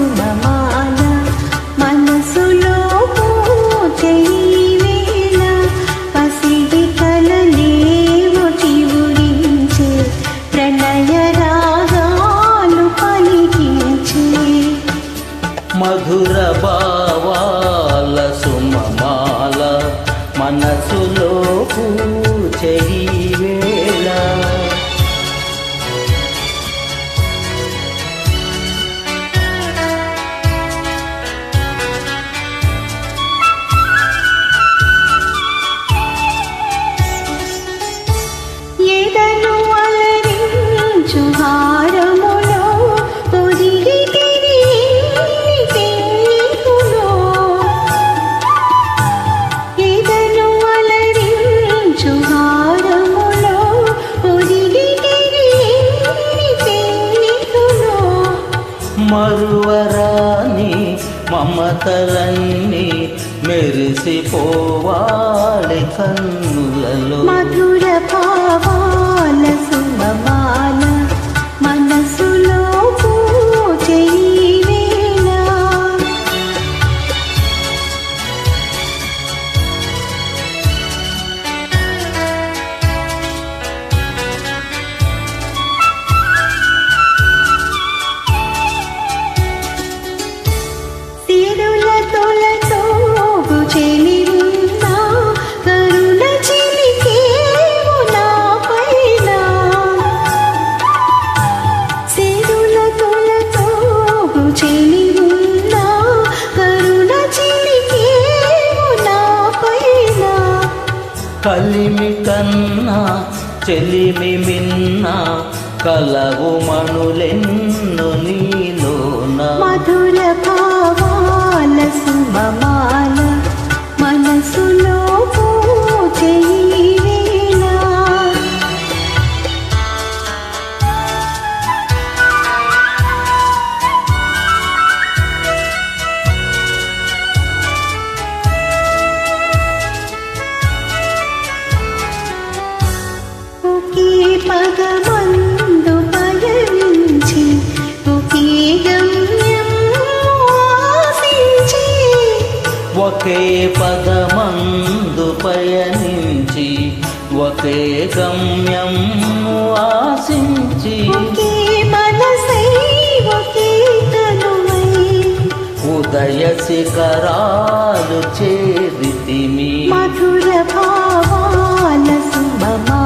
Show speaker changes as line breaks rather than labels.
సుమమాల మనసులో పూచేవేళ పసిడి కలలేవో చివురించే ప్రణయ రాగాలు పలికించే.
మధుర భావాల సుమమాల మనసులో పూచయి వేళ. మమతలన్నీ మెరిసిపోవాలి కన్నులలో.
మధు
కలిమి కన్నా చెలిమి మిన్నా కలవు మణులెన్ను నీలోన.
మధు ఒకే పదమందు పయనించి ఒకే గమ్యం వాసించి
ఉదయ శిఖరాలు చేరితిమి.
మధుర భావాల శుభమా